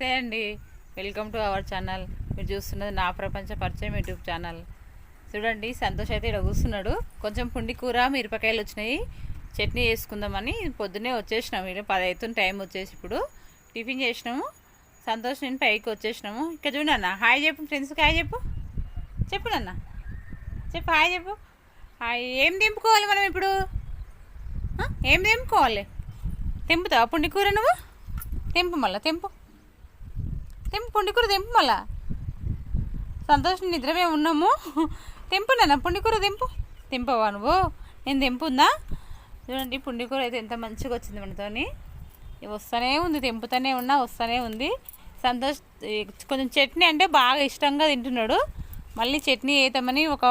నమస్తే అండి. Welcome to our channel మీరు చూస్తున్నది నా ప్రపంచ పరిచయం యూట్యూబ్ ఛానల్ చూడండి సంతోష్ అయితే ఇక్కడ కూర్చున్నాడు. కొంచెం పుండి కూర మిరపకాయలు వచ్చినాయి. చట్నీ చేసుకుందామని పొద్దున్నే వచ్చేసినాము ఇక్కడ పది అవుతున్న టైం వచ్చేసి ఇప్పుడు. టిఫిన్ చేసినాము. సంతోష్ నేను పైకి వచ్చేసినాము. ఇక్కడ చూడండి అన్న హాయ్ చెప్పు ఫ్రెండ్స్కి హాయ్ చెప్పు. చెప్పు నాన్న. చెప్పు హాయ్ చెప్పు. హాయ్ ఏం దింపుకోవాలి మనం ఇప్పుడు? ఏం దింపుకోవాలి తెంపుతావా పుండి కూర నువ్వు? తెంపు మళ్ళీ తెంపు. తెంపు పుండికూర తెంపు మళ్ళా? సంతోషం నిద్రమే ఉన్నాము. తెంపు నాన్న పుండికూర తెంపు. తెంపవా నువ్వు? నేను తెంపుందా? చూడండి పుండికూర అయితే ఎంత మంచిగా వచ్చింది మనతోని వస్తూనే ఉంది తెంపుతూనే ఉన్నా వస్తూనే ఉంది. సంతోష్ కొంచెం చట్నీ అంటే బాగా ఇష్టంగా తింటున్నాడు. మళ్ళీ చట్నీ చేద్దామని ఒక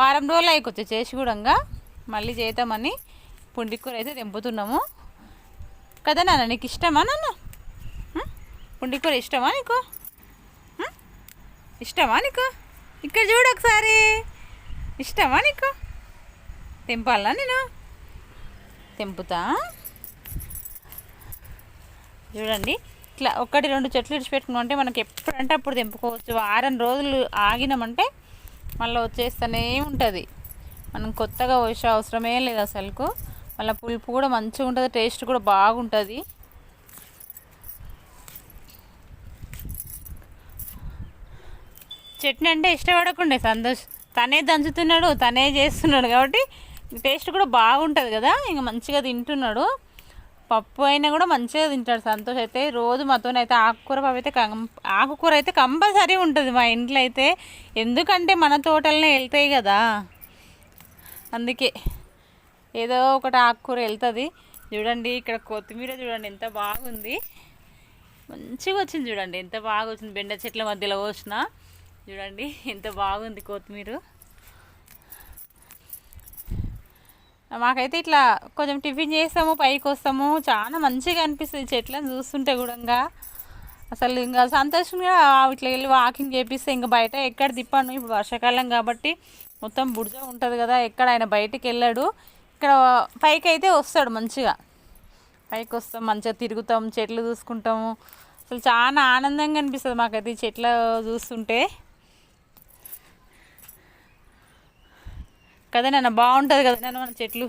వారం రోజులు అయికొచ్చు చేసి కూడా మళ్ళీ చేద్దామని పుండికూర అయితే తెంపుతున్నాము. కదా నాన్న నీకు ఇష్టమా నాన్న? పుండికూర ఇష్టమా నీకు? ఇష్టమా నీకు? ఇక్కడ చూడు ఒకసారి. ఇష్టమా నీకు? తెంపాలా నేను? తెంపుతా. చూడండి. ఇట్లా ఒకటి రెండు చెట్లు ఇడిచిపెట్టుకున్నాం అంటే మనకి ఎప్పుడంటే అప్పుడు తెంపుకోవచ్చు. వారం రోజులు ఆగినామంటే మళ్ళీ వచ్చేస్తూనే ఉంటుంది. మనం కొత్తగా వచ్చే అవసరమే లేదు అసలుకు. మళ్ళీ పులుపు కూడా మంచిగా ఉంటుంది టేస్ట్ కూడా బాగుంటుంది. చట్నీ అంటే ఇష్టపడకుండే సంతోష్. తనే దంచుతున్నాడు తనే చేస్తున్నాడు కాబట్టి టేస్ట్ కూడా బాగుంటుంది కదా ఇంకా మంచిగా తింటున్నాడు. పప్పు అయినా కూడా మంచిగా తింటాడు సంతోష్ అయితే. రోజు మాతోనైతే ఆకుకూర పప్పు అయితే కం- ఆకుకూర అయితే కంపల్సరీ ఉంటుంది మా ఇంట్లో అయితే. ఎందుకంటే మన తోటలనే వెళ్తాయి కదా. అందుకే ఏదో ఒకటి ఆకుకూర వెళ్తుంది. చూడండి ఇక్కడ కొత్తిమీర చూడండి ఎంత బాగుంది. మంచిగా వచ్చింది చూడండి ఎంత బాగా వచ్చింది. బెండ చెట్ల మధ్యలో పోసిన చూడండి ఎంత బాగుంది కొత్తిమీర. మాకైతే ఇట్లా కొంచెం టిఫిన్ చేస్తాము పైకి వస్తాము. చాలా మంచిగా అనిపిస్తుంది చెట్లను చూస్తుంటే కూడా అసలు ఇంకా సంతోషంగా ఇట్లా వెళ్ళి వాకింగ్ చేపిస్తే ఇంకా బయట ఎక్కడ తిప్పాను. ఇప్పుడు వర్షాకాలం కాబట్టి మొత్తం బుడిజ ఉంటుంది కదా ఎక్కడ ఆయన బయటికి వెళ్ళాడు. ఇక్కడ పైకి అయితే వస్తాడు మంచిగా. పైకి వస్తాం మంచిగా తిరుగుతాం చెట్లు చూసుకుంటాము. అసలు చాలా ఆనందంగా అనిపిస్తుంది మాకైతే ఈ చెట్లు చూస్తుంటే. కదా నాన్న? బాగుంటుంది కదా నాన్న మన చెట్లు?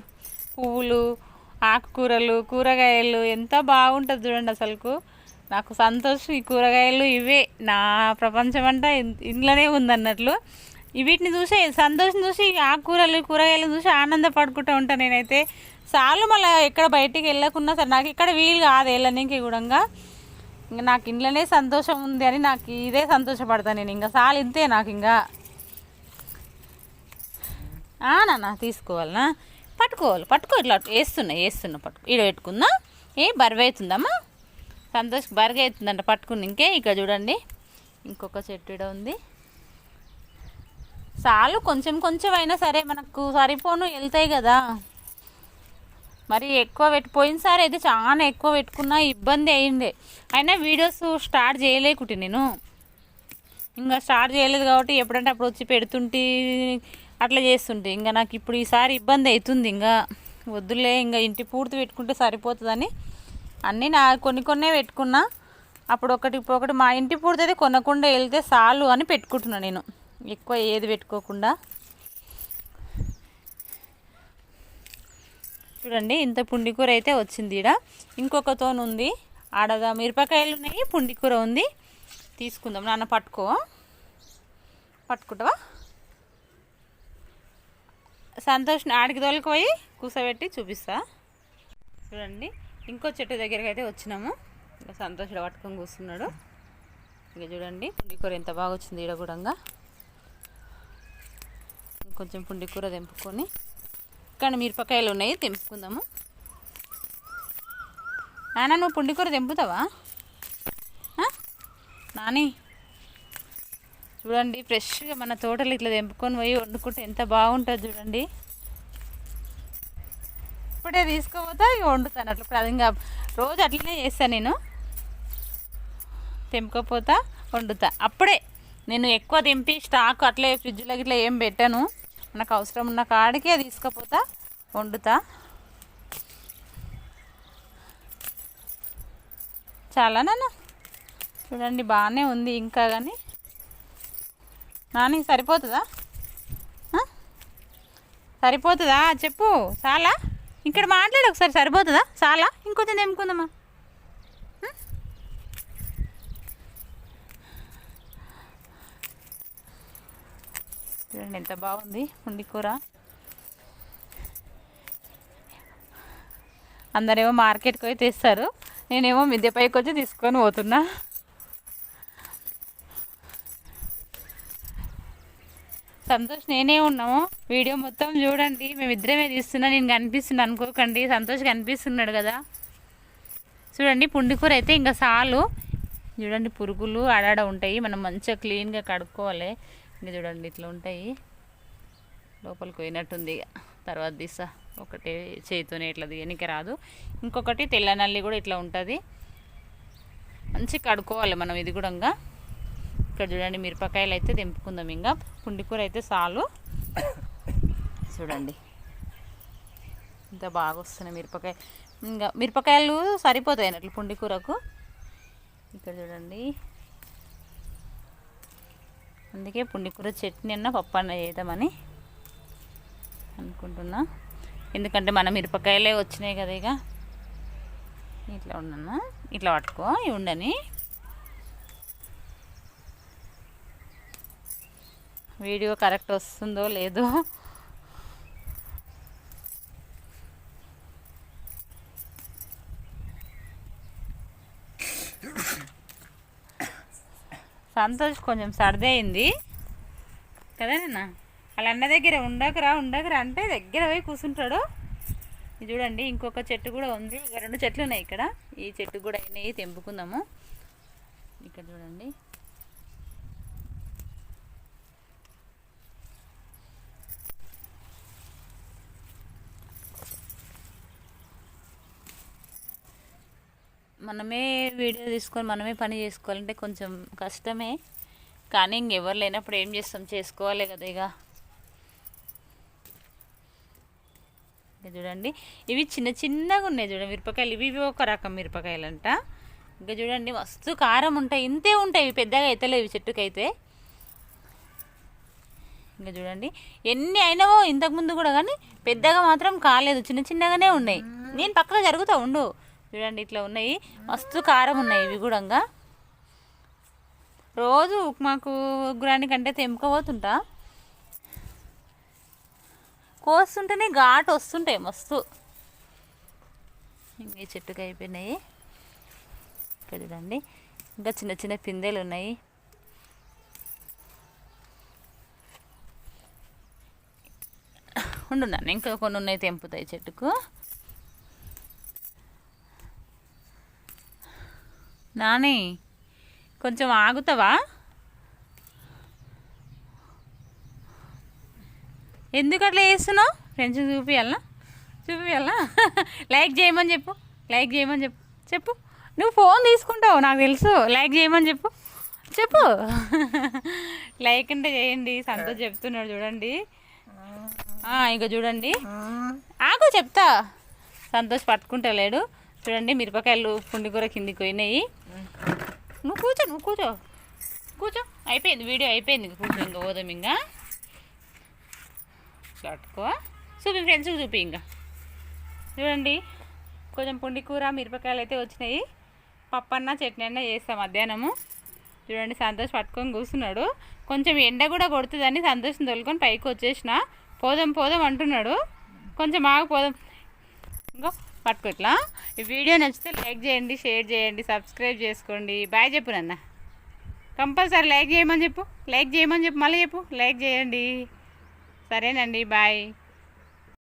పువ్వులు ఆకుకూరలు కూరగాయలు ఎంత బాగుంటుంది చూడండి అసలుకు. నాకు సంతోషం ఈ కూరగాయలు ఇవే. నా ప్రపంచం అంతా ఇంట్లోనే ఉందన్నట్లు. వీటిని చూసి సంతోషం చూసి ఆకుకూరలు కూరగాయలు చూసి ఆనందపడుకుంటూ ఉంటాను నేనైతే. చాలు మళ్ళీ ఎక్కడ బయటికి వెళ్ళకున్నా సరే నాకు ఇక్కడ వీలు కాదు వెళ్ళనీకి కూడా ఇంకా నాకు ఇంట్లోనే సంతోషం ఉంది అని నాకు ఇదే సంతోషపడతాను నేను. ఇంకా చాలు ఇంతే నాకు ఇంకా. నాన్న తీసుకోవాలనా? పట్టుకోవాలి పట్టుకో ఇట్లా వేస్తున్నా వేస్తున్నా పట్టుకో. ఈడ పెట్టుకుందా? ఏ బరువైతుందమ్మా? సంతోష్ బరుగు అవుతుందంట పట్టుకుని. ఇంకే ఇక్కడ చూడండి. ఇంకొక చెట్టు ఇడ ఉంది. చాలు కొంచెం కొంచెం అయినా సరే మనకు సరిపోను వెళ్తాయి కదా. మరి ఎక్కువ పెట్టి పోయినసారి అయితే చాలా ఎక్కువ పెట్టుకున్నా ఇబ్బంది అయింది. అయినా వీడియోస్ స్టార్ట్ చేయలేకుటి నేను. ఇంకా స్టార్ట్ చేయలేదు కాబట్టి ఎప్పుడంటే అప్పుడు వచ్చి పెడుతుంటే అట్లా చేస్తుంటే ఇంకా నాకు ఇప్పుడు ఈసారి ఇబ్బంది అవుతుంది. ఇంకా వద్దులే ఇంకా ఇంటి పూర్తి పెట్టుకుంటే సరిపోతుందని అన్నీ నా కొన్ని కొన్నే పెట్టుకున్నా. అప్పుడు ఒకటి ఇప్పుడు ఒకటి మా ఇంటి పూర్తి అయితే కొనకుండా వెళ్తే చాలు అని పెట్టుకుంటున్నాను నేను. ఎక్కువ ఏది పెట్టుకోకుండా. చూడండి ఇంత పుండికూర అయితే వచ్చింది ఈడ. ఇంకొకతోను ఉంది. ఆడగా మిరపకాయలు ఉన్నాయి పుండికూర ఉంది. తీసుకుందాం. నాన్న పట్టుకో. పట్టుకుంటావా? సంతోష్ ఆడికి తోలుకుపోయి కూసబెట్టి చూపిస్తా. చూడండి ఇంకో చెట్టు దగ్గరికి అయితే వచ్చినాము. ఇంకా సంతోష్ పట్టుకొని కూర్చున్నాడు. ఇక చూడండి పుండికూర ఎంత బాగా వచ్చింది ఈడ కూడా కొంచెం పుండికూర తెంపుకొని. ఇక్కడ మిరపకాయలు ఉన్నాయి తెంపుకుందాము. నాన్న నువ్వు పుండికూర తెంపుతావా? నాని చూడండి ఫ్రెష్గా మన తోటలు ఇట్లా తెంపుకొని పోయి వండుకుంటే ఎంత బాగుంటుంది చూడండి. ఇప్పుడే తీసుకోపోతా ఇక వండుతాను. అట్లా ఇప్పుడు అది ఇంకా రోజు అట్లనే చేస్తాను నేను. తెంపుకోపోతా వండుతా. అప్పుడే నేను ఎక్కువ తెంపి స్టాక్ అట్లే ఫ్రిడ్జ్లో ఇట్లా ఏం పెట్టాను. నాకు అవసరం ఉన్న కాడికే తీసుకుపోతా వండుతా. చాలా నాన్న. చూడండి బాగానే ఉంది ఇంకా కానీ. నాని సరిపోతుందా? సరిపోతుందా? చెప్పు చాలా? ఇక్కడ మాట్లాడు ఒకసారి సరిపోతుందా? చాలా? ఇంకొంచెం తెంపుకుందామా? చూడండి ఎంత బాగుంది ఉండి కూర. అందరేమో మార్కెట్కి పోయి తెస్తారు. నేనేమో మిద్దె పైకి వచ్చి తీసుకొని పోతున్నా. సంతోష్ నేనే ఉన్నాము. వీడియో మొత్తం చూడండి. మేమిద్దరమే తీస్తున్నా. నేను కనిపిస్తున్నా. అనుకోకండి. సంతోష్ కనిపిస్తున్నాడు కదా. చూడండి పుండికూర అయితే ఇంకా సాలు చూడండి పురుగులు ఆడాడ ఉంటాయి. మనం మంచిగా క్లీన్గా కడుక్కోవాలి. ఇంకా చూడండి ఇట్లా ఉంటాయి. లోపలికి పోయినట్టుంది ఇక. తర్వాత తీసా ఒకటే చేతితోనే ఇట్లా దిగనికి రాదు. ఇంకొకటి తెల్ల నల్లి కూడా ఇట్లా ఉంటుంది. మంచిగా కడుక్కోవాలి మనం ఇది కూడా ఇంకా. ఇక్కడ చూడండి మిరపకాయలు అయితే తెంపుకుందాం ఇంకా పుండికూర అయితే చాలు. చూడండి. ఇంత బాగా వస్తున్నాయి మిరపకాయ. ఇంకా మిరపకాయలు సరిపోతాయి అన్నట్లు పుండికూరకు ఇక్కడ చూడండి. అందుకే పుండికూర చట్నీ అన్న పప్పు అన్న చేద్దామని అనుకుంటున్నా. ఎందుకంటే మన మిరపకాయలే వచ్చినాయి కదా ఇక ఇట్లా ఉండను ఇట్లా పట్టుకో ఉండని. వీడియో కరెక్ట్ వస్తుందో లేదో. సంతోష్ కొంచెం సర్దయింది. కదా నిన్న? వాళ్ళ అన్న దగ్గర ఉండకరా ఉండకరా అంటే దగ్గర పోయి కూర్చుంటాడు ఇది చూడండి ఇంకొక చెట్టు కూడా ఉంది. ఇక రెండు చెట్లు ఉన్నాయి ఇక్కడ. ఈ చెట్టు కూడా అయినాయి తెంపుకుందాము. ఇక్కడ చూడండి. మనమే వీడియో తీసుకొని మనమే పని చేసుకోవాలంటే కొంచెం కష్టమే. కానీ ఇంకెవరు లేనప్పుడు ఏం చేస్తాం? చేసుకోవాలి కదా ఇక. ఇంకా చూడండి ఇవి చిన్న చిన్నగా ఉన్నాయి చూడండి. మిరపకాయలు ఇవి ఇవి ఒక రకం మిరపకాయలు అంట ఇంకా చూడండి మస్తు కారం ఉంటాయి. ఇంతే ఉంటాయి. ఇవి పెద్దగా అవుతలేవు ఈ చెట్టుకైతే. ఇంకా చూడండి ఎన్ని అయినావో ఇంతకుముందు కూడా కానీ పెద్దగా మాత్రం కాలేదు. చిన్న చిన్నగానే ఉన్నాయి. నేను పక్కన జరుగుతా ఉండు. చూడండి ఇట్లా ఉన్నాయి. మస్తు కారం ఉన్నాయి ఇవి కూడా ఇంకా. రోజు ఉప్మాకు ఉగ్రానికంటే తెంపుకోబోతుంటా కోస్తుంటేనే ఘాటు వస్తుంటాయి మస్తు. ఇంకా ఈ చెట్టుకి అయిపోయినాయి. ఇక్కడ చూడండి ఇంకా చిన్న చిన్న పిందెలు ఉన్నాయి. ఉండున్నాను ఇంకా కొన్ని ఉన్నాయి తెంపుతాయి చెట్టుకు. నానే కొంచెం ఆగుతావా? ఎందుకు అట్లా చేస్తున్నావు? ఫ్రెండ్స్ చూపియాలనా? చూపియాలనా? లైక్ చేయమని చెప్పు లైక్ చేయమని చెప్పు. చెప్పు. నువ్వు ఫోన్ తీసుకుంటావు నాకు తెలుసు. లైక్ చేయమని చెప్పు. చెప్పు. లైక్ అంటే చేయండి. సంతోష్ చెప్తున్నాడు చూడండి. ఇక చూడండి. ఆగు చెప్తా. సంతోష్ పట్టుకుంటా లేడు చూడండి మిరపకాయలు పుండికూర కిందికి పోయినాయి. నువ్వు కూర్చో నువ్వు కూర్చో. కూర్చో. అయిపోయింది వీడియో అయిపోయింది. కూర్చో ఇంకా పోదాం ఇంకా. పట్టుకో చూపి ఫ్రెండ్స్కి చూపి ఇంకా. చూడండి కొంచెం పుండి కూర మిరపకాయలు అయితే వచ్చినాయి. పప్పు అన్న చట్నీ అన్న చేస్తాం మధ్యాహ్నము. చూడండి సంతోష్ పట్టుకొని కూర్చున్నాడు. కొంచెం ఎండ కూడా కొడుతుందని సంతోషం తోలుకొని పైకి వచ్చేసిన. పోదాం పోదాం అంటున్నాడు. కొంచెం ఆగిపోదాం పోదాం. పట్టుకో ఇట్లా ఈ వీడియో నచ్చితే లైక్ చేయండి షేర్ చేయండి సబ్స్క్రైబ్ చేసుకోండి. బాయ్ చెప్పు నాన్న. కంపల్సరీ లైక్ చేయమని చెప్పు. లైక్ చేయమని చెప్పు. మళ్ళీ చెప్పు. లైక్ చేయండి. సరేనండి బాయ్.